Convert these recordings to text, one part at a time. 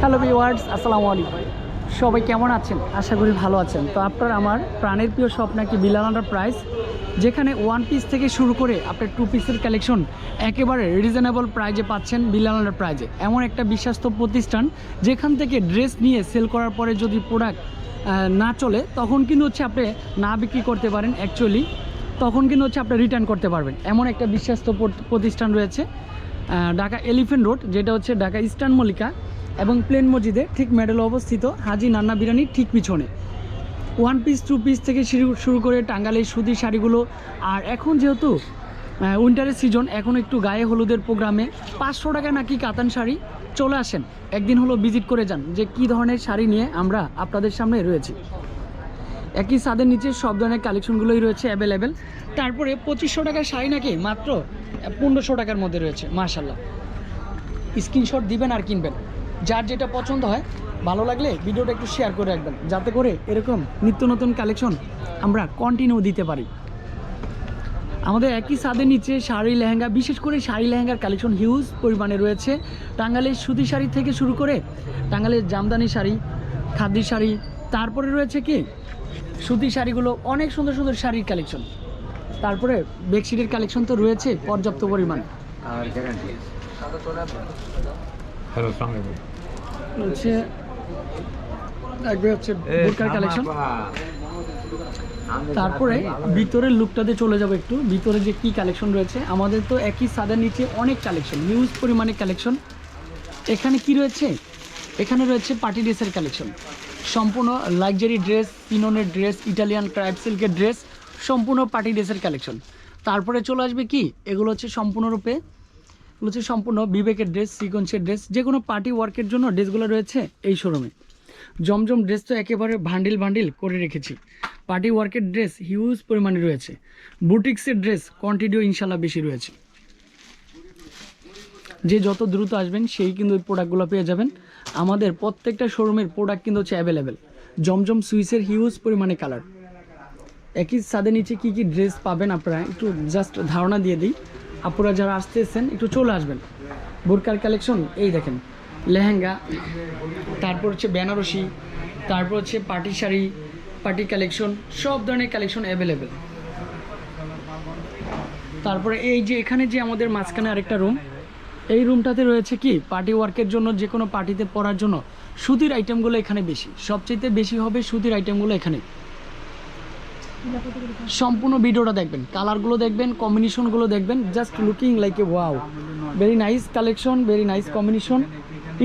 Hello viewers আসসালামু আলাইকুম। সবাই কেমন আছেন? আশা করি ভালো আছেন। তো আপনার আমার প্রাণের প্রিয় শপ নাকি বিলাল প্রাইস, যেখানে ওয়ান পিস থেকে শুরু করে আপনার টু পিসের কালেকশন একেবারে রিজনেবল প্রাইজে পাচ্ছেন বিলাল আন্ডার প্রাইজে এমন একটা বিশ্বাস্ত প্রতিষ্ঠান, যেখান থেকে ড্রেস নিয়ে সেল করার পরে যদি প্রোডাক্ট না চলে, তখন কিন্তু হচ্ছে আপনি না বিক্রি করতে পারেন অ্যাকচুয়ালি তখন কিন্তু হচ্ছে আপনি রিটার্ন করতে পারবেন। এমন একটা বিশ্বাস্ত প্রত- প্রতিষ্ঠান রয়েছে। ঢাকা এলিফেন্ট রোড, যেটা হচ্ছে ঢাকা ইস্টার্ন মল্লিকা এবং প্লেন মসজিদে ঠিক মেডেলে অবস্থিত হাজি নান্না বিরিয়ানির ঠিক পিছনে। ওয়ান পিস টু পিস থেকে শুরু করে টাঙ্গালের সুতি শাড়িগুলো। আর এখন যেহেতু উইন্টারের সিজন এখন একটু গায়ে হলুদের প্রোগ্রামে পাঁচশো টাকা নাকি কাতান শাড়ি চলে আসেন। একদিন হলো ভিজিট করে যান যে কি ধরনের শাড়ি নিয়ে আমরা আপনাদের সামনে রয়েছি। একই ছাদের নিচে সব ধরনের কালেকশনগুলোই রয়েছে অ্যাভেলেবেল তারপরে পঁচিশশো টাকার শাড়ি নাকি? মাত্র পনেরোশো টাকার মধ্যে রয়েছে মার্শাল্লাহ স্ক্রিনশট দিবেন আর কিনবেন। যার যেটা পছন্দ হয়, ভালো লাগলে ভিডিওটা একটু শেয়ার করে রাখবেন। যাতে করে এরকম নিত্য নতুন কালেকশন আমরা কন্টিনিউ দিতে পারি। আমাদের একই ছাদের নিচে শাড়ি লেহেঙ্গা, বিশেষ করে শাড়ি লেহেঙ্গার কালেকশন হিউজ পরিমাণে রয়েছে। টাঙ্গালের সুতি শাড়ি থেকে শুরু করে টাঙ্গালের জামদানি শাড়ি, খাদি শাড়ি, তারপরে রয়েছে কি? সুতি শাড়িগুলো অনেক সুন্দর সুন্দর শাড়ির কালেকশন তারপরে বেডশিটের কালেকশন তো রয়েছে পর্যাপ্ত পরিমাণ। আর হ্যালো হচ্ছে হচ্ছে বোরকার কালেকশন তারপরে ভিতরের লুকটাতে চলে যাব একটু। ভিতরে যে কি কালেকশন রয়েছে আমাদের তো একই সাদার নিচে অনেক কালেকশন নিউজ পরিমাণে কালেকশন এখানে কি রয়েছে? এখানে রয়েছে পার্টি ড্রেসের কালেকশন। সম্পূর্ণ লাক্সারি ড্রেস পিননের ড্রেস, ইটালিয়ান ক্রাইপ সিল্কের ড্রেস, সম্পূর্ণ পার্টি ড্রেসের কালেকশন। তারপরে চলে আসবে কি? এগুলো হচ্ছে সম্পূর্ণরূপে, এগুলো হচ্ছে সম্পূর্ণ বিবেকের ড্রেস সিকোয়েন্সের ড্রেস, যে কোনো পার্টি ওয়ার্কের জন্য ড্রেসগুলো রয়েছে এই শোরুমে। জমজম ড্রেস তো একেবারে ভান্ডিল ভান্ডিল করে রেখেছি। পার্টি ওয়ার্কের ড্রেস হিউজ পরিমাণে রয়েছে। বুটিক্সের ড্রেস কোয়ান্টিটিও ইনশাল্লাহ বেশি রয়েছে। যে যত দ্রুত আসবেন, সেই কিন্তু ওই প্রোডাক্টগুলো পেয়ে যাবেন। আমাদের প্রত্যেকটা শোরুমের প্রোডাক্ট কিন্তু হচ্ছে অ্যাভেলেবেল জমজম সুইসের হিউজ পরিমাণে কালার একই ছাদের নিচে কি কি ড্রেস পাবেন আপনারা, একটু জাস্ট ধারণা দিয়ে দিই। আপনারা যারা আসতেছেন একটু চলে আসবেন। বোরকার কালেকশন এই দেখেন। লেহেঙ্গা, তারপর হচ্ছে বেনারসি, তারপর হচ্ছে পার্টি শাড়ি পার্টি কালেকশন সব ধরনের কালেকশন অ্যাভেলেবেল তারপরে এই যে এখানে যে আমাদের মাঝখানে আরেকটা রুম এই রুমটাতে রয়েছে কি? পার্টি ওয়ার্কের জন্য, যে কোনো পার্টিতে পরার জন্য সুতির আইটেমগুলো এখানে বেশি। সবচেয়ে বেশি হবে সুতির আইটেমগুলো এখানে। সম্পূর্ণ ভিডিওটা দেখবেন কালারগুলো দেখবেন কম্বিনেশনগুলো দেখবেন just looking like a wow very nice collection very nice combination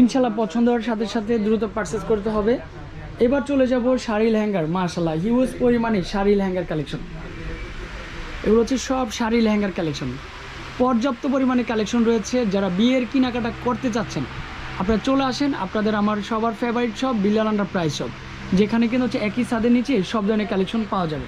ইনশাল্লাহ পছন্দ হওয়ার সাথে সাথে দ্রুত পারচেস করতে হবে। এবার চলে যাব শাড়ি লেহেঙ্গার মাশাল্লাহ হিউজ পরিমাণে শাড়ি লেহেঙ্গার কালেকশন এগুলো হচ্ছে সব শাড়ি লেহেঙ্গার কালেকশন পর্যাপ্ত পরিমাণে কালেকশন রয়েছে। যারা বিয়ের কেনাকাটা করতে চাচ্ছেন, আপনারা চলে আসেন। আপনাদের আমার সবার favourite shop Bilal under price shop যেখানে কিন্তু হচ্ছে একই ছাদের নিচে সব ধরনের কালেকশন পাওয়া যাবে।